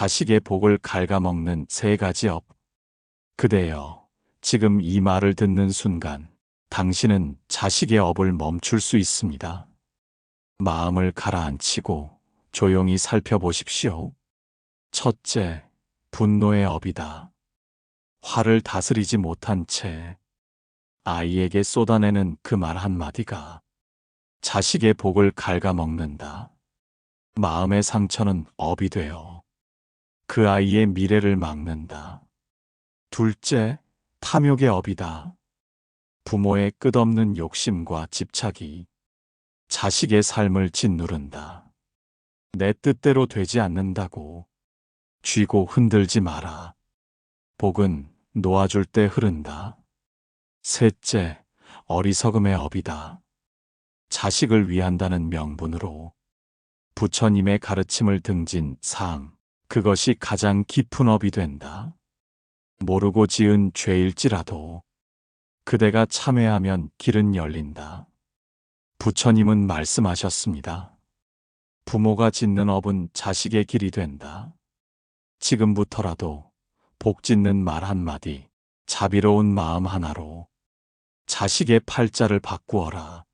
자식의 복을 갉아먹는 세 가지 업. 그대여, 지금 이 말을 듣는 순간, 당신은 자식의 업을 멈출 수 있습니다. 마음을 가라앉히고 조용히 살펴보십시오. 첫째, 분노의 업이다. 화를 다스리지 못한 채 아이에게 쏟아내는 그 말 한마디가 자식의 복을 갉아먹는다. 마음의 상처는 업이 되어 그 아이의 미래를 막는다. 둘째, 탐욕의 업이다. 부모의 끝없는 욕심과 집착이 자식의 삶을 짓누른다. 내 뜻대로 되지 않는다고 쥐고 흔들지 마라. 복은 놓아줄 때 흐른다. 셋째, 어리석음의 업이다. 자식을 위한다는 명분으로 부처님의 가르침을 등진 상, 그것이 가장 깊은 업이 된다. 모르고 지은 죄일지라도 그대가 참회하면 길은 열린다. 부처님은 말씀하셨습니다. 부모가 짓는 업은 자식의 길이 된다. 지금부터라도 복 짓는 말 한마디, 자비로운 마음 하나로 자식의 팔자를 바꾸어라.